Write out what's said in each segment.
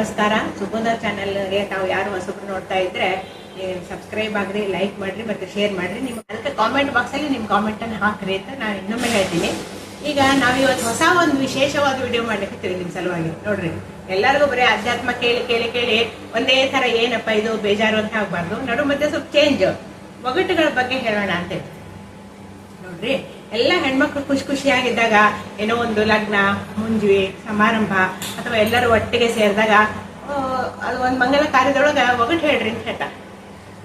ನಮಸ್ಕಾರ. ಸುಬೋಧ ಚಾನಲ್ಗೆ ತಾವು ಯಾರು ಹೊಸಬ್ರು ನೋಡ್ತಾ ಇದ್ರೆ ಸಬ್ಸ್ಕ್ರೈಬ್ ಆಗ್ರಿ ಲೈಕ್ ಮಾಡ್ರಿ ಮತ್ತೆ ಶೇರ್ ಮಾಡ್ರಿ. ನಿಮ್ಗೆ ಅದಕ್ಕೆ ಕಾಮೆಂಟ್ ಬಾಕ್ಸಲ್ಲಿ ನಿಮ್ಮ ಕಾಮೆಂಟನ್ನು ಹಾಕ್ರಿ ಅಂತ ನಾನು ಇನ್ನೊಮ್ಮೆ ಹೇಳ್ತೀನಿ. ಈಗ ನಾವು ಇವತ್ತು ಹೊಸ ಒಂದು ವಿಶೇಷವಾದ ವಿಡಿಯೋ ಮಾಡ್ಲಿಕ್ಕೆ ನಿಮ್ಮ ಸಲುವಾಗಿ. ನೋಡ್ರಿ, ಎಲ್ಲರಿಗೂ ಬರೀ ಅಧ್ಯಾತ್ಮ ಕೇಳಿ ಕೇಳಿ ಕೇಳಿ ಒಂದೇ ಥರ ಏನಪ್ಪ ಇದು ಬೇಜಾರು ಅಂತ ಆಗ್ಬಾರ್ದು. ನಡು ಮತ್ತೆ ಸ್ವಲ್ಪ ಚೇಂಜ್ ಒಗಟುಗಳ ಬಗ್ಗೆ ಹೇಳೋಣ ಅಂತೇಳಿ ನೋಡ್ರಿ ಎಲ್ಲ ಹೆಣ್ಮಕ್ಳು ಖುಷಿ ಖುಷಿಯಾಗಿದ್ದಾಗ ಏನೋ ಒಂದು ಲಗ್ನ ಮುಂಜಿ ಸಮಾರಂಭ ಅಥವಾ ಎಲ್ಲರೂ ಒಟ್ಟಿಗೆ ಸೇರಿದಾಗ ಅದು ಒಂದು ಮಂಗಲ ಕಾರ್ಯದೊಳಗೆ ಒಗಟು ಹೇಳ್ರಿ ಅಂತ ಹೇಳ್ತಾರೆ.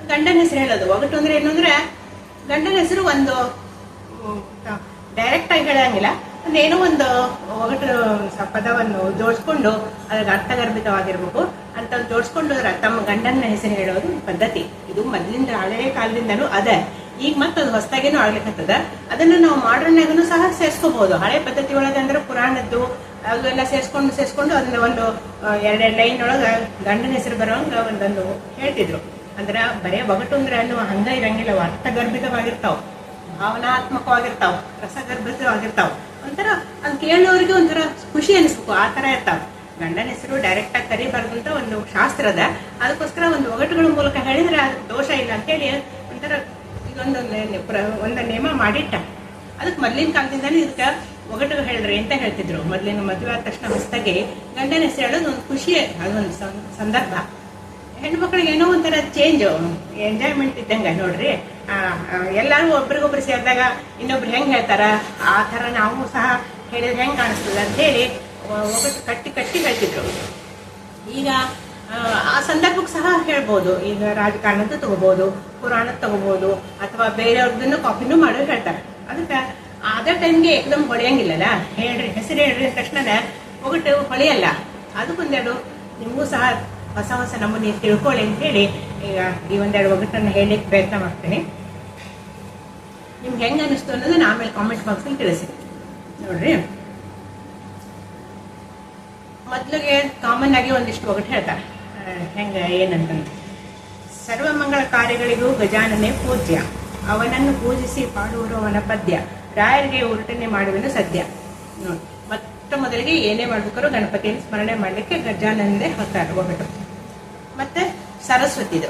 ಗಂಡನ ಹೆಸರು ಹೇಳೋದು. ಒಗಟು ಅಂದ್ರೆ ಏನು ಅಂದ್ರೆ, ಗಂಡನ ಹೆಸರು ಒಂದು ಡೈರೆಕ್ಟ್ ಆಗಿ ಹೇಳಂಗಿಲ್ಲ. ಒಂದೇನೋ ಒಂದು ಒಗಟು ಪದವನ್ನು ಜೋಡಿಸ್ಕೊಂಡು ಅದಕ್ಕೆ ಅರ್ಥಗರ್ಭಿತವಾಗಿರ್ಬೇಕು ಅಂತ ಜೋಡಿಸ್ಕೊಂಡು ತಮ್ಮ ಗಂಡನ ಹೆಸರು ಹೇಳೋದು ಪದ್ಧತಿ. ಇದು ಮೊದಲಿಂದ ಹಳೆಯ ಕಾಲದಿಂದನೂ ಅದೇ. ಈಗ ಮತ್ತೆ ಅದು ಹೊಸದಾಗೇನು ಆಗ್ಲಿಕ್ಕತ್ತದ ಅದನ್ನು ನಾವು ಮಾಡ್ರನ್ನಾಗೂ ಸಹ ಸೇರಿಸ್ಕೋಬಹುದು ಹಳೆ ಪದ್ಧತಿ ಒಳಗೆ ಅಂದ್ರೆ ಪುರಾಣದ್ದು ಅವೆಲ್ಲ ಸೇರಿಸ್ಕೊಂಡು ಸೇರಿಸ್ಕೊಂಡು ಅದನ್ನ ಒಂದು ಎರಡೆರಡು ಲೈನ್ ಒಳಗೆ ಗಂಡನ ಹೆಸರು ಬರೋಂಗ ಒಂದೊಂದು ಹೇಳ್ತಿದ್ರು. ಅಂದ್ರೆ ಬರೇ ಒಗಟು ಅಂದ್ರೆ ಅನ್ನುವ ಹಂಗ ಇರಂಗಿಲ್ಲ. ಅರ್ಥಗರ್ಭಿತವಾಗಿರ್ತಾವ. ಭಾವನಾತ್ಮಕವಾಗಿರ್ತಾವ. ರಸಗರ್ಭಿತವಾಗಿರ್ತಾವ. ಒಂಥರ ಅದು ಕೇಳೋರಿಗೆ ಒಂಥರ ಖುಷಿ ಅನಿಸ್ಬೇಕು. ಆ ತರ ಇರ್ತಾವ. ಗಂಡನ ಹೆಸರು ಡೈರೆಕ್ಟ್ ಆಗಿ ಕರಿಬಾರ್ದು ಅಂತ ಒಂದು ಶಾಸ್ತ್ರದ ಅದ. ಅದಕ್ಕೋಸ್ಕರ ಒಂದು ಒಗಟುಗಳ ಮೂಲಕ ಹೇಳಿದ್ರೆ ದೋಷ ಇಲ್ಲ ಅಂತೇಳಿ ಒಂಥರ ಒಂದು ನೇಮ ಮಾಡಿಟ್ಟ. ಅದಕ್ಕೆ ಮೊದ್ಲಿನ ಕಾಲದಿಂದಲೇ ಇದಕ್ಕೆ ಒಗಟು ಹೇಳ್ರಿ ಅಂತ ಹೇಳ್ತಿದ್ರು. ಮೊದಲಿನ ಮದುವೆ ಆದ ತಕ್ಷಣ ಹೊಸದಾಗಿ ಗಂಡನ ಹೆಸರು ಹೇಳೋದು ಒಂದು ಖುಷಿ ಅದೊಂದು ಸಂದರ್ಭ. ಹೆಣ್ಮಕ್ಳಿಗೆ ಏನೋ ಒಂಥರ ಚೇಂಜ್ ಎಂಜಾಯ್ಮೆಂಟ್ ಇದ್ದಂಗೆ ನೋಡ್ರಿ. ಎಲ್ಲರೂ ಒಬ್ರಿಗೊಬ್ರು ಸೇರಿದಾಗ ಇನ್ನೊಬ್ರು ಹೆಂಗ್ ಹೇಳ್ತಾರ? ಆ ಥರ ನಾವು ಸಹ ಹೇಳಿದ್ರೆ ಹೆಂಗೆ ಕಾಣಿಸ್ತದೆ ಅಂತ ಹೇಳಿ ಒಗಟು ಕಟ್ಟಿ ಕಟ್ಟಿ ಹೇಳ್ತಿದ್ರು. ಈಗ ಆ, ಆ ಸಂದರ್ಭಕ್ಕೆ ಸಹ ಹೇಳ್ಬೋದು. ಈಗ ರಾಜಕಾರಣದ್ದು ತಗೋಬಹುದು ಪುರಾಣದ ತಗೋಬಹುದು ಅಥವಾ ಬೇರೆಯವ್ರದನ್ನು ಕಾಪಿನೂ ಮಾಡಿ ಹೇಳ್ತಾರೆ. ಅದಕ್ಕೆ ಅದ ಟೈಮ್ಗೆ ಏಕದಮ್ ಹೊಳೆಯಂಗಿಲ್ಲಲ್ಲ? ಹೇಳ್ರಿ, ಹೆಸರು ಹೇಳ್ರಿ ಅಂದ ತಕ್ಷಣ ಒಗಟು ಹೊಳೆಯಲ್ಲ. ಅದಕ್ಕೊಂದೆರಡು ನಿಮಗೂ ಸಹ ಹೊಸ ಹೊಸ ನಮ್ಮನ್ನು ತಿಳ್ಕೊಳ್ಳಿ ಅಂತ ಹೇಳಿ ಈಗ ಈ ಒಂದೆರಡು ಒಗಟನ್ನು ಹೇಳಲಿಕ್ಕೆ ಪ್ರಯತ್ನ ಮಾಡ್ತೀನಿ. ನಿಮ್ಗೆ ಹೆಂಗ ಅನಿಸ್ತು ಅನ್ನೋದನ್ನ ಆಮೇಲೆ ಕಾಮೆಂಟ್ ಬಾಕ್ಸಲ್ಲಿ ತಿಳಿಸಿ ನೋಡ್ರಿ. ಮೊದಲಿಗೆ ಕಾಮನ್ ಆಗಿ ಒಂದಿಷ್ಟು ಒಗಟು ಹೇಳ್ತಾರೆ. ಹೆಂಗ, ಏನಂತಂದ್ರೆ. ಸರ್ವಮಂಗಳ ಕಾರ್ಯಗಳಿಗೂ ಗಜಾನನೇ ಪೂಜ್ಯ. ಅವನನ್ನು ಪೂಜಿಸಿ ಪಾಡುವರು ಅವನ ಪದ್ಯ. ರಾಯರಿಗೆ ಉರುಟನೆ ಮಾಡುವನು ಸದ್ಯ. ನೋಡಿ ಮೊಟ್ಟ ಮೊದಲಿಗೆ ಏನೇ ಮಾಡ್ಬೇಕಾದ್ರೂ ಗಣಪತಿಯನ್ನು ಸ್ಮರಣೆ ಮಾಡಲಿಕ್ಕೆ ಗಜಾನಂದೇ ಹೊತ್ತಾರ ಒಗಟು ಮತ್ತೆ ಸರಸ್ವತಿದು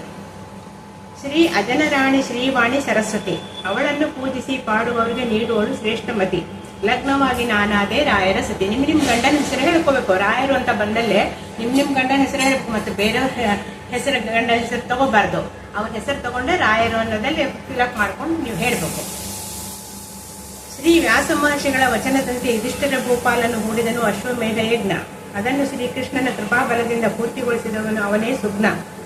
ಶ್ರೀ ಅಜನರಾಣಿ ಶ್ರೀವಾಣಿ ಸರಸ್ವತಿ. ಅವಳನ್ನು ಪೂಜಿಸಿ ಪಾಡುವವರಿಗೆ ನೀಡುವಳು ಶ್ರೇಷ್ಠ ಮತಿ ಲಗ್ನವಾಗಿ ನಾನಾದೆ ರಾಯರ ಸತಿ. ನಿಮ್ ನಿಮ್ ಗಂಡನ ಹೆಸರು ಹೇಳ್ಕೋಬೇಕು. ರಾಯರು ಅಂತ ಬಂದಲ್ಲೇ ನಿಮ್ ನಿಮ್ ಗಂಡನ ಹೆಸರು ಹೇಳ್ಬೇಕು, ಮತ್ತೆ ಬೇರೆಯವ್ರ ಹೆಸರು ಗಂಡ ಹೆಸರು ತಗೋಬಾರ್ದು. ಅವನ ಹೆಸರು ತಗೊಂಡೆ ರಾಯರು ಅನ್ನೋದಲ್ಲಿ ಫಿಲಪ್ ಮಾಡ್ಕೊಂಡು ನೀವು ಹೇಳ್ಬೇಕು. ಶ್ರೀ ವ್ಯಾಸ ಮಹರ್ಷಿಗಳ ವಚನದಂತೆ ಯುಧಿಷ್ಠಿರ ಗೋಪಾಲನ್ನು ಹೂಡಿದನು ಅಶ್ವಮೇಧ ಯಜ್ಞ. ಅದನ್ನು ಶ್ರೀಕೃಷ್ಣನ ಕೃಪಾಬಲದಿಂದ ಪೂರ್ತಿಗೊಳಿಸಿದವನು ಅವನೇ ಸುಗ್ನ.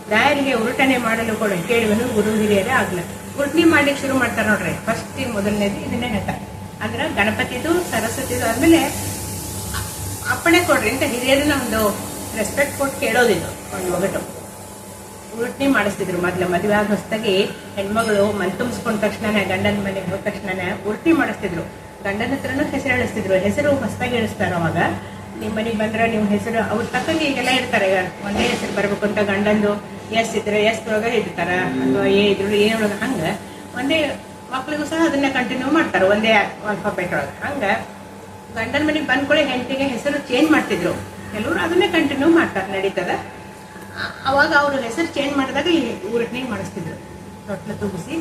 ರಾಯರಿಗೆ ಉರುಟನೆ ಮಾಡಲು ಕೊಡು ಕೇಳುವನು ಗುರು ಹಿರಿಯರೇ ಆಗ್ಲ. ಉರುಟನೆ ಮಾಡ್ಲಿಕ್ಕೆ ಶುರು ಮಾಡ್ತಾರೆ ನೋಡ್ರಿ. ಫಸ್ಟ್ ಮೊದಲನೇದು ಇದನ್ನೇ ಹೇಳ್ತಾರೆ. ಅಂದ್ರೆ ಗಣಪತಿದು, ಸರಸ್ವತಿದು ಆದ್ಮೇಲೆ ಅಪ್ಪಣೆ ಕೊಡ್ರಿ ಅಂತ ಹಿರಿಯರನ್ನ ಒಂದು ರೆಸ್ಪೆಕ್ಟ್ ಕೊಟ್ಟು ಕೇಳೋದಿದ್ದು ಒಂದು ಒಗಟು. ಉರುಟ್ನಿ ಮಾಡಿಸ್ತಿದ್ರು ಮೊದ್ಲು. ಮದುವೆ ಆಗ ಹೊಸದಾಗಿ ಹೆಣ್ಮಗಳು ಮನ್ ತುಂಬಿಸ್ಕೊಂಡ ತಕ್ಷಣ ಗಂಡನ ಮನೆಗೆ ಹೋದ ತಕ್ಷಣನೇ ಉಲ್ಟಿ ಮಾಡಿಸ್ತಿದ್ರು. ಗಂಡನ ಹತ್ರನೂ ಹೆಸರು ಹೇಳಿಸ್ತಿದ್ರು. ಹೆಸರು ಹೊಸದಾಗಿ ಹೇಳಿಸ್ತಾರ ಅವಾಗ ನಿಮ್ಮ ಮನೆಗೆ ಬಂದ್ರೆ ನೀವು ಹೆಸರು, ಅವ್ರ ತಕ್ಕಂಗೆ ಈಗೆಲ್ಲ ಇರ್ತಾರೆ ಒಂದೇ ಹೆಸರು ಬರ್ಬೇಕು ಅಂತ ಗಂಡಂದು, ಎಸ್ ಇದ್ರೆ ಎಸ್ ಒಳಗೆ ಇರ್ತಾರ ಅಥವಾ ಏ ಇದ್ರು ಏನೊಳಗೆ ಹಂಗ. ಒಂದೇ ಮಕ್ಳಿಗೂ ಸಹ ಅದನ್ನ ಕಂಟಿನ್ಯೂ ಮಾಡ್ತಾರೆ, ಒಂದೇ ಆಲ್ಫಾಬೆಟ್ ಒಳಗೆ. ಹಂಗ ಗಂಡನ ಮನೆಗೆ ಬಂದ್ಕೊಳ್ಳಿ ಹೆಂಡತಿಗೆ ಹೆಸರು ಚೇಂಜ್ ಮಾಡ್ತಿದ್ರು. ಕೆಲವರು ಅದನ್ನೇ ಕಂಟಿನ್ಯೂ ಮಾಡ್ತಾರೆ, ನಡೀತದ. ಅವಾಗ ಅವ್ರ ಹೆಸರು ಚೇಂಜ್ ಮಾಡಿದಾಗ ಈ ಊರಟ್ನಿಗೆ ಮಾಡಿಸ್ತಿದ್ರು. ತೊಟ್ಲ ತುಂಬಿಸಿ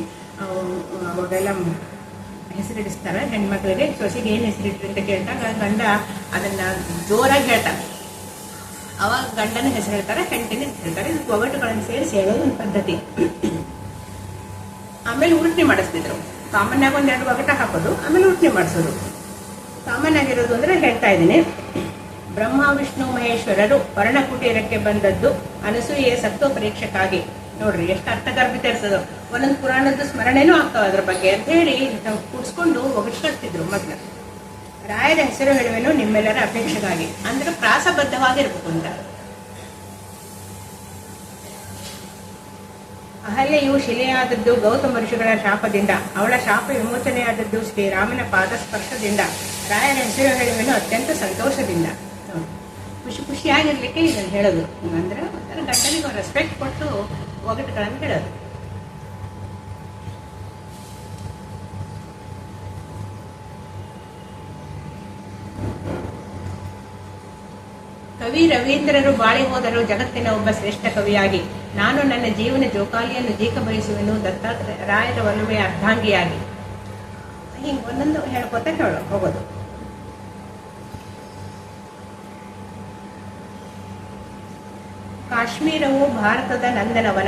ಅವಾಗೆಲ್ಲ ಹೆಸರಿಡಿಸ್ತಾರೆ, ಹೆಣ್ಮಕ್ಳಿಗೆ. ಸೊಸೆಗೆ ಏನು ಹೆಸರಿಟ್ರಿ ಅಂತ ಕೇಳಿದಾಗ, ಗಂಡ ಅದನ್ನ ಜೋರಾಗಿ ಹೇಳ್ತಾರೆ ಅವಾಗ ಗಂಡನ ಹೆಸರು ಹೇಳ್ತಾರೆ ಹೆಂಡತಿನ ಹೇಳ್ತಾರೆ ಇದು ಒಗಟುಗಳನ್ನು ಸೇರಿಸಿ ಹೇಳೋದು ಒಂದು ಪದ್ಧತಿ. ಆಮೇಲೆ ಉರುಟ್ನಿ ಮಾಡಿಸ್ತಿದ್ರು. ಸಾಮಾನ್ಯವಾಗಿ ಒಂದೆರಡು ಒಗಟ ಹಾಕೋದು, ಆಮೇಲೆ ಉರುಟ್ನಿ ಮಾಡಿಸೋದು. ಸಾಮಾನ್ಯ ಆಗಿರೋದು ಅಂದ್ರೆ ಹೇಳ್ತಾ ಇದ್ದೀನಿ. ಬ್ರಹ್ಮ, ವಿಷ್ಣು, ಮಹೇಶ್ವರರು ವರ್ಣಕುಟೀರಕ್ಕೆ ಬಂದದ್ದು ಅನಸೂಯೆ ಸತ್ವ ಪರೀಕ್ಷೆಗಾಗಿ ನೋಡ್ರಿ, ಎಷ್ಟು ಅರ್ಥಗರ್ಭಿತ ಇರ್ತದೋ. ಒಂದೊಂದು ಪುರಾಣದ ಸ್ಮರಣೆನೂ ಆಗ್ತಾವ ಅದ್ರ ಬಗ್ಗೆ ಅಂತ ಹೇಳಿ ನಾವು ಒಗಿಸ್ಕೊಳ್ತಿದ್ರು ಮೊದ್ಲು. ರಾಯರ ಹೆಸರು ಹೇಳುವೆನು ನಿಮ್ಮೆಲ್ಲರ ಅಪೇಕ್ಷೆಗಾಗಿ. ಅಂದ್ರೆ ಪ್ರಾಸಬದ್ಧವಾಗಿರ್ಬೇಕು ಅಂತ. ಅಹಲ್ಯೆಯು ಶಿಲೆಯಾದದ್ದು ಗೌತಮ ಋಷಿಗಳ ಶಾಪದಿಂದ. ಅವಳ ಶಾಪ ವಿಮೋಚನೆಯಾದದ್ದು ಶ್ರೀರಾಮನ ಪಾದ ಸ್ಪರ್ಶದಿಂದ ರಾಯರ ಹೆಸರು ಹೇಳುವೆನು ಅತ್ಯಂತ ಸಂತೋಷದಿಂದ. ಖುಷಿ ಖುಷಿಯಾಗಿರ್ಲಿಕ್ಕೆ ಇದನ್ನು ಹೇಳೋದು. ಅಂದ್ರೆ ಒಂಥರ ಗಂಡನಿಗೆ ರೆಸ್ಪೆಕ್ಟ್ ಕೊಟ್ಟು ಒಗಟುಗಳನ್ನು ಹೇಳೋದು. ಕವಿ ರವೀಂದ್ರರು ಬಾಳಿ ಹೋದರು ಜಗತ್ತಿನ ಒಬ್ಬ ಶ್ರೇಷ್ಠ ಕವಿಯಾಗಿ, ನಾನು ನನ್ನ ಜೀವನ ಜೋಕಾಲಿಯನ್ನು ಜೀಕ ಬಯಸುವೆನು ದತ್ತಾತ್ರ ರಾಯರ ಒಲುಮೆಯ ಅರ್ಧಾಂಗಿಯಾಗಿ. ಹಿಂಗೆ ಒಂದೊಂದು ಹೇಳ್ಕೊತ ಹೇಳೋ ಹೋಗೋದು. ಕಾಶ್ಮೀರವು ಭಾರತದ ನಂದನವನ.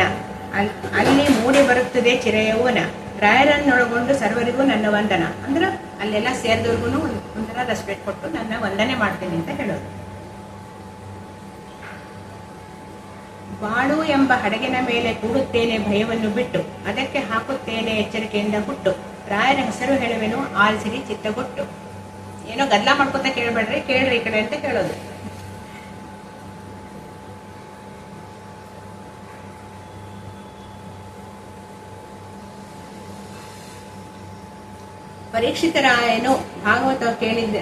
ಅಲ್- ಅಲ್ಲಿ ಮೂಡಿ ಬರುತ್ತದೆ ಚಿರೆಯವನ. ರಾಯರನ್ನೊಳಗೊಂಡು ಸರ್ವರಿಗೂ ನನ್ನ ವಂದನ. ಅಂದ್ರೆ ಅಲ್ಲೆಲ್ಲ ಸೇರಿದವ್ರಿಗೂ ಒಂಥರ ರೆಸ್ಪೆಕ್ಟ್ ಕೊಟ್ಟು ನನ್ನ ವಂದನೆ ಮಾಡ್ತೀನಿ ಅಂತ ಹೇಳೋದು. ಬಾಳು ಎಂಬ ಹಡಗಿನ ಮೇಲೆ ಕೂಡುತ್ತೇನೆ ಭಯವನ್ನು ಬಿಟ್ಟು, ಅದಕ್ಕೆ ಹಾಕುತ್ತೇನೆ ಎಚ್ಚರಿಕೆಯಿಂದ ಹುಟ್ಟು ರಾಯರ ಹೆಸರು ಹೇಳುವೆನು ಆಲಿಸಿರಿ ಚಿತ್ತಗೊಟ್ಟು. ಏನೋ ಗದ್ದಲ ಮಾಡ್ಕೊತ ಕೇಳಬೇಡ್ರಿ, ಕೇಳ್ರಿ ಈ ಕಡೆ ಅಂತ ಕೇಳೋದು. ಪರೀಕ್ಷಿತರಾಯನು ಭಾಗವತ ಕೇಳಿದ್ದ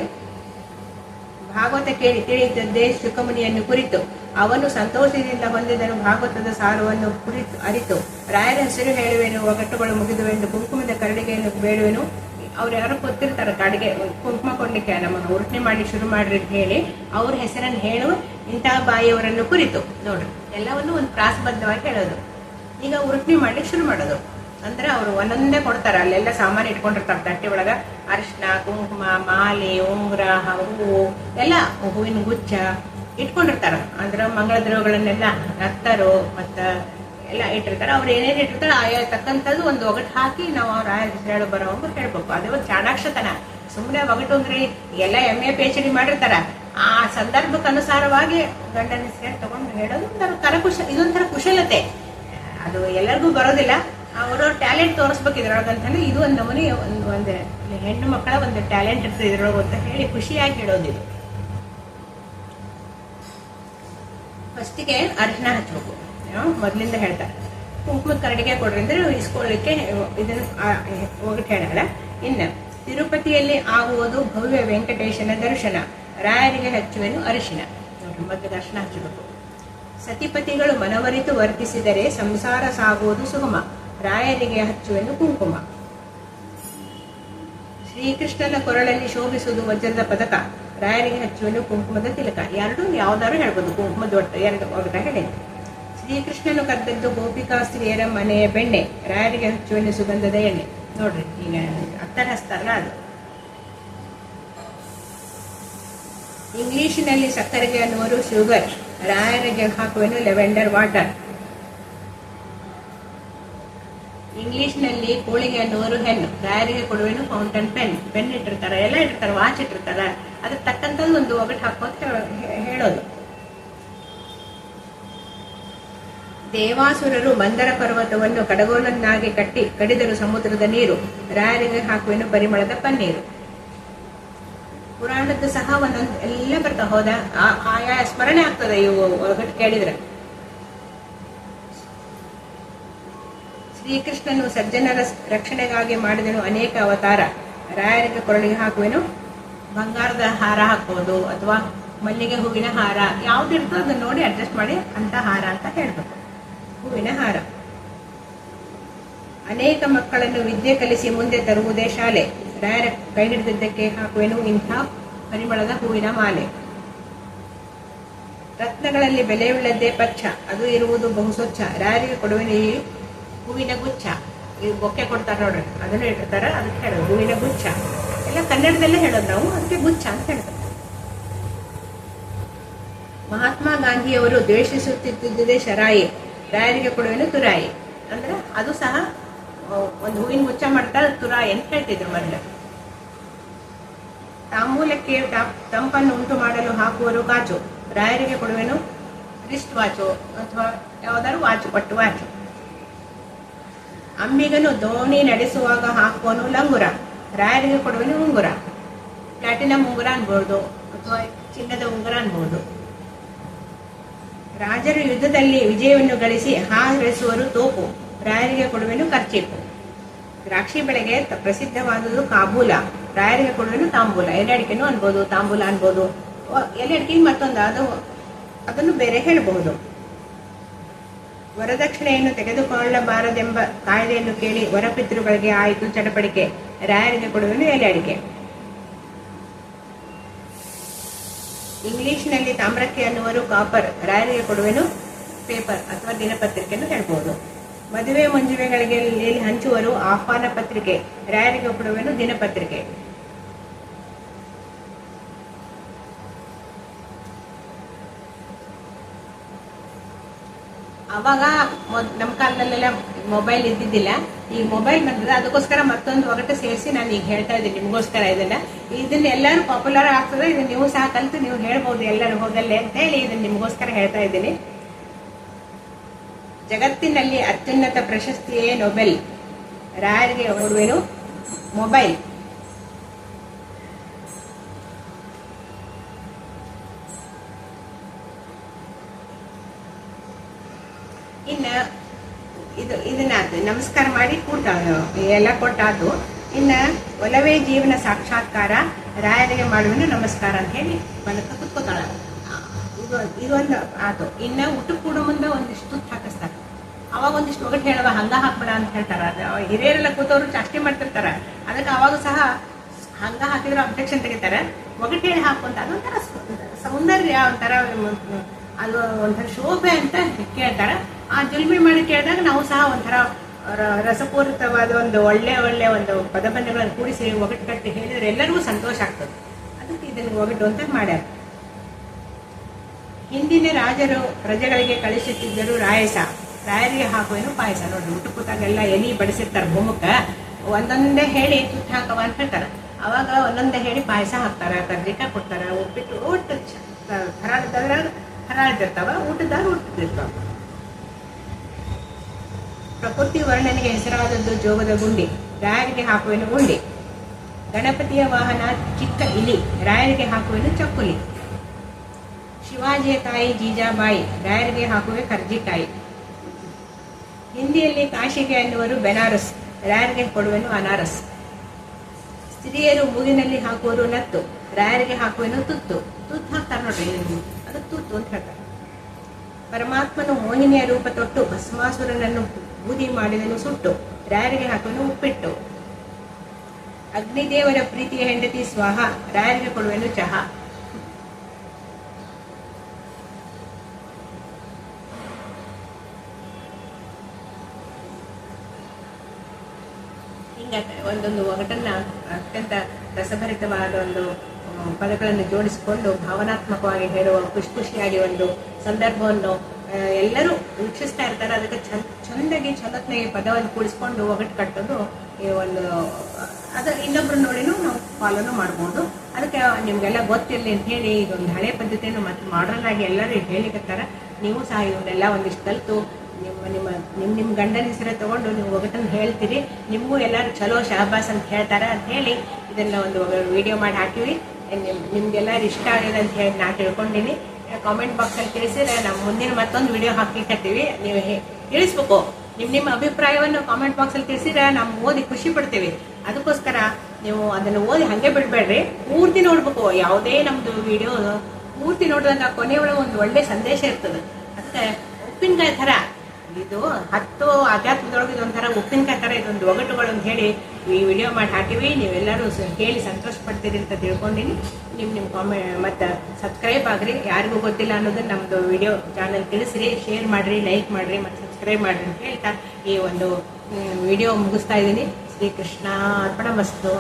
ಭಾಗವತ ಕೇಳಿ ತಿಳಿದದ್ದೇ ಸುಖಮುನಿಯನ್ನು ಕುರಿತು ಅವನು ಸಂತೋಷದಿಂದ ಹೊಂದಿದನು ಭಾಗವತದ ಸಾರವನ್ನು ಕುರಿತು ಅರಿತು, ರಾಯರ ಹೆಸರು ಹೇಳುವೆನು ಒಗಟ್ಟುಗಳು ಮುಗಿದುವೆಂದು ಕುಂಕುಮದ ಕರಡಿಗೆಯನ್ನು ಬೇಡುವೆನು. ಅವ್ರು ಯಾರು ಗೊತ್ತಿರ್ತಾರೆ ಕಾಡಿಗೆ, ಕುಂಕುಮ ಕೊಡಲಿಕ್ಕೆ ನಮ್ಮನ್ನು ಉರುಟನೆ ಮಾಡಿ ಶುರು ಮಾಡ್ರಿ ಹೇಳಿ ಅವ್ರ ಹೆಸರನ್ನು ಹೇಳು, ಇಂಥ ಬಾಯಿಯವರನ್ನು ಕುರಿತು. ನೋಡ್ರಿ, ಎಲ್ಲವನ್ನು ಒಂದು ಪ್ರಾಸಬದ್ಧವಾಗಿ ಹೇಳೋದು. ಈಗ ಉರುಟನೆ ಮಾಡ್ಲಿಕ್ಕೆ ಶುರು ಮಾಡೋದು. ಅಂದ್ರೆ ಅವರು ಒಂದೊಂದೇ ಕೊಡ್ತಾರೆ, ಅಲ್ಲೆಲ್ಲ ಸಾಮಾನು ಇಟ್ಕೊಂಡಿರ್ತಾರೆ, ತಟ್ಟೆ ಒಳಗ ಅರಿಶಿನ ಕುಂಕುಮ, ಮಾಲೆ, ಉಂಗುರ, ಹೂವು, ಎಲ್ಲ ಹೂವಿನ ಗುಚ್ಛ ಇಟ್ಕೊಂಡಿರ್ತಾರ. ಅಂದ್ರೆ ಮಂಗಳ ದ್ರವಗಳನ್ನೆಲ್ಲ ನತ್ತರು ಮತ್ತ ಎಲ್ಲ ಇಟ್ಟಿರ್ತಾರೆ. ಅವ್ರು ಏನೇನು ಇಟ್ಟಿರ್ತಾರೆ ಆಯಾ ತಕ್ಕಂಥದ್ದು ಒಂದು ಒಗಟು ಹಾಕಿ ನಾವು ಅವ್ರ ಆಯ ಹೇಳು ಬರೋವಂಗ ಹೇಳ್ಬೇಕು. ಅದೇ ಒಂದು ಚಾಣಾಕ್ಷತನ. ಸುಮ್ಮನೆ ಒಗಟು ಅಂದ್ರೆ ಎಲ್ಲ ಎಂ ಎ ಪಿ ಮಾಡಿರ್ತಾರ. ಆ ಸಂದರ್ಭಕ್ಕೆ ಅನುಸಾರವಾಗಿ ಗಂಡನ ಸೇರಿ ತಗೊಂಡು ಹೇಳೋದು ಒಂಥರ ಕರಕುಶ, ಇದೊಂಥರ ಕುಶಲತೆ. ಅದು ಎಲ್ಲರಿಗೂ ಬರೋದಿಲ್ಲ. ಅವ್ರವ್ರ ಟ್ಯಾಲೆಂಟ್ ತೋರಿಸ್ಬೇಕು ಇದ್ರೊಳಗಂತಾನೆ ಇದು ಒಂದು ನಮೂನಿ, ಒಂದು ಒಂದು ಹೆಣ್ಣು ಮಕ್ಕಳ ಒಂದು ಟ್ಯಾಲೆಂಟ್ ಇರ್ತದೆ ಇದ್ರೊಳಗೆ ಅಂತ ಹೇಳಿ ಖುಷಿಯಾಗಿ ಹೇಳೋದಿದು ಫಸ್ಟಿಗೆ ಅರ್ಶಿನ ಹಚ್ಬೇಕು. ಮೊದ್ಲಿಂದ ಹೇಳ್ತಾರೆ. ಕುಂಕುಮದ ಕರಡಿಗೆ ಕೊಡ್ರಿ ಅಂದ್ರೆ ಇಸ್ಕೊಳ್ಳಿಕ್ಕೆ ಇದನ್ನು ಹೋಗಿಟ್ಟು ಹೇಳಲ್ಲ ಇನ್ನು ತಿರುಪತಿಯಲ್ಲಿ ಆಗುವುದು ಭವ್ಯ ವೆಂಕಟೇಶನ ದರ್ಶನ. ರಾಯರಿಗೆ ಹಚ್ಚುವೆನು ಅರಿಶಿನ. ನೋಡ್ರಿ ದರ್ಶನ ಹಚ್ಚಬೇಕು ಸತಿಪತಿಗಳು ಮನವರಿತು ವರ್ತಿಸಿದರೆ ಸಂಸಾರ ಸಾಗುವುದು ಸುಗಮ. ರಾಯರಿಗೆ ಹಚ್ಚುವೆನು ಕುಂಕುಮ. ಶ್ರೀಕೃಷ್ಣನ ಕೊರಳಲ್ಲಿ ಶೋಭಿಸುವುದು ವಜ್ರದ ಪದಕ. ರಾಯರಿಗೆ ಹಚ್ಚುವೆನು ಕುಂಕುಮದ ತಿಲಕ. ಎರಡು ಯಾವ್ದಾದ್ರು ಹೇಳ್ಬೋದು. ಕುಂಕುಮದ ಒಟ್ಟು ಎರಡು ಒಗಟ ಹೇಳಿ ಶ್ರೀಕೃಷ್ಣನು ಕರೆದದ್ದು ಗೋಪಿಕಾ ಸ್ತ್ರೀಯರ ಮನೆಯ ಬೆಣ್ಣೆ. ರಾಯರಿಗೆ ಹಚ್ಚುವೆನು ಸುಗಂಧದ ಎಣ್ಣೆ. ನೋಡ್ರಿ, ಈಗ ಅತ್ತರ ಹಚ್ತಾರಲ್ಲ ಅದು. ಇಂಗ್ಲಿಷಿನಲ್ಲಿ ಸಕ್ಕರೆಗೆ ಅನ್ನುವರು ಶುಗರ್. ರಾಯರಿಗೆ ಹಾಕುವೆನು ಲೆವೆಂಡರ್ ವಾಟರ್. ಇಂಗ್ಲಿಷ್ನಲ್ಲಿ ಕೋಳಿಗೆ ಅನ್ನುವರು ಹೆಣ್ಣು ರಾಯರಿಗೆ ಕೊಡುವೆನು ಫೌಂಟನ್ ಪೆನ್ ಪೆನ್ ಇಟ್ಟಿರ್ತಾರೆ ಎಲ್ಲ ಇಟ್ಟಿರ್ತಾರೆ ವಾಚ್ ಇಟ್ಟಿರ್ತಾರೆ ಅದ್ರ ತಕ್ಕಂಥದ್ದು ಒಂದು ಒಗಟ್ ಹಾಕೋತ ಹೇಳೋದು ದೇವಾಸುರರು ಮಂದರ ಪರ್ವತವನ್ನು ಕಡಗೋಲನ್ನಾಗಿ ಕಟ್ಟಿ ಕಡಿದರು ಸಮುದ್ರದ ನೀರು ರಾಯರಿಗೆ ಹಾಕುವೆನು ಪರಿಮಳದ ಪನ್ನೀರು ಪುರಾಣದ್ದು ಸಹ ಒಂದೊಂದು ಎಲ್ಲ ಬರ್ತಾ ಹೋದ ಆಯಾ ಸ್ಮರಣೆ ಆಗ್ತದೆ ಇವು ಒಗಟ್ ಕೇಳಿದ್ರೆ ಶ್ರೀಕೃಷ್ಣನು ಸಜ್ಜನರ ರಕ್ಷಣೆಗಾಗಿ ಮಾಡಿದನು ಅನೇಕ ಅವತಾರ. ರಾಯರಿಗೆ ಕೊರಳಿಗೆ ಹಾಕುವೆನು, ಬಂಗಾರದ ಹಾರ ಹಾಕೋದು ಅಥವಾ ಮಲ್ಲಿಗೆ ಹೂವಿನ ಹಾರ ಯಾವ್ದಿರ್ತೋ ಅದನ್ನ ನೋಡಿ ಅಡ್ಜಸ್ಟ್ ಮಾಡಿ ಅಂತ ಹಾರ ಅಂತ ಹೇಳ್ಬೇಕು. ಹೂವಿನ ಹಾರ. ಅನೇಕ ಮಕ್ಕಳನ್ನು ವಿದ್ಯೆ ಕಲಿಸಿ ಮುಂದೆ ತರುವುದೇ ಶಾಲೆ. ರಾಯರ ಕೈ ಹಿಡಿದಿದ್ದಕ್ಕೆ ಹಾಕುವೆನು ಇಂಥ ಪರಿಮಳದ ಹೂವಿನ ಮಾಲೆ. ರತ್ನಗಳಲ್ಲಿ ಬೆಲೆಯುಳ್ಳದ್ದೇ ಪಚ್ಚ, ಅದು ಇರುವುದು ಬಹು ಸ್ವಚ್ಛ. ರಾಯರಿಗೆ ಕೊಡುವೆನು ಹೂವಿನ ಗುಚ್ಛ. ಈ ಬೊಕ್ಕೆ ಕೊಡ್ತಾರೆ ನೋಡ್ರಿ, ಅದನ್ನು ಇಟ್ಟಿರ್ತಾರೆ, ಅದಕ್ಕೆ ಹೇಳೋದು ಹೂವಿನ ಗುಚ್ಛ. ಎಲ್ಲ ಕನ್ನಡದಲ್ಲೇ ಹೇಳೋದು ನಾವು, ಅದಕ್ಕೆ ಗುಚ್ಛ ಅಂತ ಹೇಳ್ತಾರೆ ಮಹಾತ್ಮ ಗಾಂಧಿಯವರು ದ್ವೇಷಿಸುತ್ತಿದ್ದುದೇ ಶರಾಯಿ, ರಾಯರಿಗೆ ಕೊಡುವೆನು ತುರಾಯಿ. ಅಂದ್ರೆ ಅದು ಸಹ ಒಂದು ಹೂವಿನ ಗುಚ್ಛ ಮಾಡ್ತಾರೆ ತುರಾಯಿ ಅಂತ ಹೇಳ್ತಿದ್ರು ಮೊದಲು. ತಾಂಬೂಲಕ್ಕೆ ತಂಪನ್ನು ಉಂಟು ಮಾಡಲು ಹಾಕುವರು ಕಾಚು ರಾಯರಿಗೆ ಕೊಡುವೆನು ರಿಸ್ಟ್ ವಾಚು, ಅಥವಾ ಯಾವ್ದಾದ್ರು ವಾಚು, ಪಟ್ಟು ವಾಚು. ಅಂಬಿಗನು ದೋಣಿ ನಡೆಸುವಾಗ ಹಾಕುವನು ಲಂಗುರ, ರಾಯರಿಗೆ ಕೊಡುವನು ಉಂಗುರ. ಪ್ಲಾಟಿನಂ ಉಂಗುರ ಅನ್ಬೋದು ಅಥವಾ ಚಿನ್ನದ ಉಂಗುರ ಅನ್ಬೋದು. ರಾಜರು ಯುದ್ಧದಲ್ಲಿ ವಿಜಯವನ್ನು ಗಳಿಸಿ ಹಾರಿಸುವರು ತೋಪು, ರಾಯರಿಗೆ ಕೊಡುವೆನು ಖರ್ಚೀಪು ದ್ರಾಕ್ಷಿ ಬೆಳೆಗೆ ಪ್ರಸಿದ್ಧವಾದುದು ಕಾಬೂಲ, ರಾಯರಿಗೆ ಕೊಡುವೆನು ತಾಂಬೂಲ. ಎಲೆ ಅಡಿಕೆನೂ ಅನ್ಬೋದು, ತಾಂಬೂಲ ಅನ್ಬೋದು. ಎಲೆ ಅಡಿಕೆ ಮತ್ತೊಂದು ಅದು ಅದನ್ನು ಬೇರೆ ಹೇಳಬಹುದು. ವರದಕ್ಷಿಣೆಯನ್ನು ತೆಗೆದುಕೊಳ್ಳಬಾರದೆಂಬ ಕಾಯ್ದೆಯನ್ನು ಕೇಳಿ ವರಪಿತೃಗಳಿಗೆ ಆಯಿತು ಚಡಪಡಿಕೆ ರಾಯರಿಗೆ ಕೊಡುವೆನು ಎಲೆ ಇಂಗ್ಲಿಷ್ನಲ್ಲಿ ತಾಮ್ರಕ್ಕೆ ಅನ್ನುವರು ಕಾಪರ್ ರಾಯರಿಗೆ ಕೊಡುವೆನು ಪೇಪರ್ ಅಥವಾ ದಿನಪತ್ರಿಕೆಯನ್ನು ಹೇಳಬಹುದು ಮದುವೆ ಮಂಜುವೆಗಳಿಗೆ ಹಂಚುವರು ಆಹ್ವಾನ ಪತ್ರಿಕೆ, ರಾಯರಿಗೆ ಕೊಡುವೆನು ದಿನಪತ್ರಿಕೆ. ಅವಾಗ ನಮ್ಮ ಕಾಲದಲ್ಲೆಲ್ಲ ಮೊಬೈಲ್ ಇದ್ದಿದ್ದಿಲ್ಲ. ಈ ಮೊಬೈಲ್ ಬಂದಿದೆ. ಅದಕ್ಕೋಸ್ಕರ ಮತ್ತೊಂದು ಒಗಟು ಸೇರಿಸಿ ನಾನು ಈಗ ಹೇಳ್ತಾ ಇದ್ದೀನಿ. ನಿಮಗೋಸ್ಕರ ಇದನ್ನ. ಇದನ್ನ ಎಲ್ಲರೂ ಪಾಪ್ಯುಲರ್ ಆಗ್ತದೆ. ಇದನ್ನ ನೀವು ಸಹ ಕಲಿತು ನೀವು ಹೇಳ್ಬೋದು ಎಲ್ಲರೂ ಹೋಗಲ್ಲೇ ಅಂತ ಹೇಳಿ ಇದನ್ನ ನಿಮಗೋಸ್ಕರ ಹೇಳ್ತಾ ಇದ್ದೀನಿ. ಜಗತ್ತಿನಲ್ಲಿ ಅತ್ಯುನ್ನತ ಪ್ರಶಸ್ತಿಯೇ ನೊಬೆಲ್ ರಾಯರಿಗೆ ಕೊಡುವೆನು ಮೊಬೈಲ್ ಇನ್ನ ಇದು ಇದನ್ನಾತು ನಮಸ್ಕಾರ ಮಾಡಿ ಕೂಡ ಎಲ್ಲ ಕೊಟ್ಟಾದ್ದು. ಇನ್ನ ಒಲವೇ ಜೀವನ ಸಾಕ್ಷಾತ್ಕಾರ ರಾಯರಿಗೆ ಮಾಡುವನು ನಮಸ್ಕಾರ ಅಂತ ಹೇಳಿ ಬಂದಕ್ಕೆ ಕುತ್ಕೋತಾಳ. ಇದು ಇದೊಂದು ಆತು. ಇನ್ನ ಊಟ ಕೂಡ ಮುಂದೆ ಒಂದಿಷ್ಟು ತುತ್ತು ಹಾಕಿಸ್ತಾರ. ಅವಾಗ ಒಂದಿಷ್ಟು ಒಗಟ್ಟು ಹೇಳುವ ಹಂಗ ಹಾಕ್ಬೇಡ ಅಂತ ಹೇಳ್ತಾರೆ. ಅದು ಹಿರಿಯರೆಲ್ಲ ಕೂತವ್ರು ಚಾಷ್ಟಿ ಮಾಡ್ತಿರ್ತಾರ. ಅದಕ್ಕೆ ಅವಾಗ ಸಹ ಹಂಗ ಹಾಕಿದ್ರೆ ಅಬ್ಜೆಕ್ಷನ್ ತೆಗಿತಾರೆ. ಒಗಟ್ಟು ಹೇಳಿ ಹಾಕುವಂತ ಅದೊಂಥರ ಸೌಂದರ್ಯ, ಒಂಥರ ಅದು ಒಂಥರ ಶೋಭೆ ಅಂತ ಕೇಳ್ತಾರೆ. ಆ ಜುಲ್ಮಿ ಮಾಡಿ ಕೇಳಿದಾಗ ನಾವು ಸಹ ಒಂಥರ ರಸಪೂರಿತವಾದ ಒಂದು ಒಳ್ಳೆ ಒಳ್ಳೆ ಒಂದು ಪದಬಂಧಗಳನ್ನು ಕೂಡಿಸಿ ಒಗಟ್ಟು ಕಟ್ಟಿ ಹೇಳಿದ್ರೆ ಎಲ್ಲರಿಗೂ ಸಂತೋಷ ಆಗ್ತದೆ. ಅದಕ್ಕೆ ಇದನ್ನು ಒಗಟು ಅಂತ ಮಾಡ್ಯಾರ. ಹಿಂದಿನ ರಾಜರು ಪ್ರಜೆಗಳಿಗೆ ಕಳಿಸುತ್ತಿದ್ದರು ರಾಯಸ. ರಾಯರಿಗೆ ಹಾಕುವೇನು ಪಾಯಸ? ನೋಡ್ರಿ ಊಟ ಕೂತಾಗೆಲ್ಲ ಎಲಿ ಬಡಿಸಿರ್ತಾರೆ ಭೂಮಕ್ಕ ಒಂದೊಂದೇ ಹೇಳಿ ತುತ್ತು ಹಾಕವ ಅಂತ ಹೇಳ್ತಾರ. ಅವಾಗ ಒಂದೊಂದೇ ಹೇಳಿ ಪಾಯಸ ಹಾಕ್ತಾರ ಕರ್ಜಿಕ ಕೊಡ್ತಾರ, ಉಪ್ಪಿಟ್ಟು ಊಟ ಹರಾಳಿದ್ದಾರೆ ಹರಾಳಿದಿರ್ತಾವ ಊಟದಾಗ ಊಟದಿರ್ತಾವ ಪ್ರಕೃತಿ ವರ್ಣನೆಗೆ ಹೆಸರಾದದ್ದು ಜೋಗದ ಗುಂಡಿ, ರಾಯರಿಗೆ ಹಾಕುವೆನು ಗುಂಡಿ. ಗಣಪತಿಯ ವಾಹನ ಚಿಕ್ಕ ಇಲಿ, ರಾಯರಿಗೆ ಹಾಕುವೆನು ಚಕ್ಕುಲಿ. ಶಿವಾಜಿಯ ತಾಯಿ ಜೀಜಾಬಾಯಿ, ರಾಯರಿಗೆ ಹಾಕುವೆ ಕರ್ಜಿಕಾಯಿ. ಹಿಂದಿಯಲ್ಲಿ ಕಾಶಿಗೆ ಅನ್ನುವರು ಬೆನಾರಸ್, ರಾಯರಿಗೆ ಕೊಡುವೆನು ಅನಾರಸ್. ಸ್ತ್ರೀಯರು ಮೂಗಿನಲ್ಲಿ ಹಾಕುವರು ನತ್ತು, ರಾಯರಿಗೆ ಹಾಕುವೆನು ತುತ್ತು. ತುತ್ತು ಹಾಕ್ತಾರೆ ನೋಡ್ರಿ ಅದು ತುತ್ತು ಅಂತ ಹೇಳ್ತಾರೆ. ಪರಮಾತ್ಮನು ಮೋಹಿನಿಯ ರೂಪ ತೊಟ್ಟು ಭಸ್ಮಾಸುರನನ್ನು ಬೂದಿ ಮಾಡಿದನು ಸುಟ್ಟು, ರಾಯರಿಗೆ ಹಾಕಲು ಉಪ್ಪಿಟ್ಟು. ಅಗ್ನಿದೇವರ ಪ್ರೀತಿಯ ಹೆಂಡತಿ ಸ್ವಾಹ, ರಾಯರಿಗೆ ಕೊಡುವೆನು ಚಹಾ. ಹಿಂಗ ಒಂದೊಂದು ಒಗಟನ್ನ ಅತ್ಯಂತ ರಸಭರಿತವಾದ ಒಂದು ಪದಗಳನ್ನು ಜೋಡಿಸಿಕೊಂಡು ಭಾವನಾತ್ಮಕವಾಗಿ ಹೇಳುವ ಖುಷಿ ಖುಷಿಯಾಗಿ ಒಂದು ಸಂದರ್ಭವನ್ನು ಎಲ್ಲರೂ ವೀಕ್ಷಿಸ್ತಾ ಇರ್ತಾರೆ. ಅದಕ್ಕೆ ಚಂದ ಚಂದಾಗಿ ಚಂದತ್ನಾಗಿ ಪದವನ್ನು ಕೂಡಿಸ್ಕೊಂಡು ಒಗಟು ಕಟ್ಟೋದು ಈ ಒಂದು, ಅದು ಇನ್ನೊಬ್ರು ನೋಡಿನೂ ನಾವು ಫಾಲೋನು ಮಾಡ್ಬೋದು. ಅದಕ್ಕೆ ನಿಮ್ಗೆಲ್ಲ ಗೊತ್ತಿರಲಿ ಅಂತ ಹೇಳಿ ಇದೊಂದು ಹಳೆ ಪದ್ಧತಿಯನ್ನು ಮತ್ತೆ ಮಾಡರ್ನ್ ಆಗಿ ಎಲ್ಲರೂ ಹೇಳಿಕತ್ತಾರ ನೀವು ಸಹ ಇವನ್ನೆಲ್ಲ ಒಂದಿಷ್ಟು ಕಲಿತು ನಿಮ್ಮ ನಿಮ್ಮ ನಿಮ್ಮ ನಿಮ್ಮ ಗಂಡನ ಹೆಸರೇ ತಗೊಂಡು ನೀವು ಒಗಟನ್ನು ಹೇಳ್ತೀರಿ. ನಿಮಗೂ ಎಲ್ಲರೂ ಚಲೋ ಶಹಬಾಸ್ ಅಂತ ಹೇಳ್ತಾರೆ ಅಂತ ಹೇಳಿ ಇದನ್ನು ಒಂದು ವಿಡಿಯೋ ಮಾಡಿ ಹಾಕಿವಿ ನಿಮ್ ನಿಮ್ಗೆಲ್ಲರೂ ಇಷ್ಟ ಆಗಿದೆ ಅಂತ ಹೇಳಿ ನಾ ತಿಳ್ಕೊಂಡಿನಿ. ಕಾಮೆಂಟ್ ಬಾಕ್ಸಲ್ಲಿ ತಿಳಿಸಿ ನಾವು ಮುಂದಿನ ಮತ್ತೊಂದು ವಿಡಿಯೋ ಹಾಕ್ಲಿಕ್ಕತ್ತೀವಿ ನೀವು ತಿಳಿಸ್ಬೇಕು. ನಿಮ್ಮ ನಿಮ್ಮ ಅಭಿಪ್ರಾಯವನ್ನು ಕಾಮೆಂಟ್ ಬಾಕ್ಸಲ್ಲಿ ತಿಳಿಸಿದ್ರೆ ನಾವು ಓದಿ ಖುಷಿ ಪಡ್ತೀವಿ. ಅದಕ್ಕೋಸ್ಕರ ನೀವು ಅದನ್ನು ಓದಿ ಹಾಗೆ ಬಿಡಬೇಡ್ರಿ. ಪೂರ್ತಿ ನೋಡ್ಬೇಕು. ಯಾವುದೇ ನಮ್ಮದು ವಿಡಿಯೋ ಪೂರ್ತಿ ನೋಡಿದಾಗ ಕೊನೆಯೊಳಗೆ ಒಂದು ಒಳ್ಳೆ ಸಂದೇಶ ಇರ್ತದೆ. ಅದಕ್ಕೆ ಉಪ್ಪಿನಕಾಯಿ ಥರ ಇದು ಹತ್ತು ಅಧ್ಯಾತ್ಮದೊಳಗೆ ಇದೊಂಥರ ಉಪ್ಪಿನಕಾಯಿ ಥರ ಇದೊಂದು ಒಗಟುಗಳು ಅಂತ ಹೇಳಿ ಈ ವಿಡಿಯೋ ಮಾಡಿ ಹಾಕಿವಿ. ನೀವೆಲ್ಲರೂ ಕೇಳಿ ಸಂತೋಷ ಪಡ್ತೀರಿ ಅಂತ ತಿಳ್ಕೊಂಡಿನಿ. ನಿಮ್ಮ ನಿಮ್ಮ ಕಾಮೆ ಮತ್ತು ಸಬ್ಸ್ಕ್ರೈಬ್ ಆಗ್ರಿ. ಯಾರಿಗೂ ಗೊತ್ತಿಲ್ಲ ಅನ್ನೋದನ್ನ ನಮ್ಮದು ವಿಡಿಯೋ ಚಾನಲ್ ತಿಳಿಸ್ರಿ. ಶೇರ್ ಮಾಡಿರಿ ಲೈಕ್ ಮಾಡಿರಿ, ಮತ್ತು ಸಬ್ಸ್ಕ್ರೈಬ್ ಮಾಡಿರಿ ಅಂತ ಹೇಳ್ತಾ ಈ ಒಂದು ವಿಡಿಯೋ ಮುಗಿಸ್ತಾ ಇದ್ದೀನಿ. ಶ್ರೀಕೃಷ್ಣ ಅರ್ಪಣ ಮಸ್ತು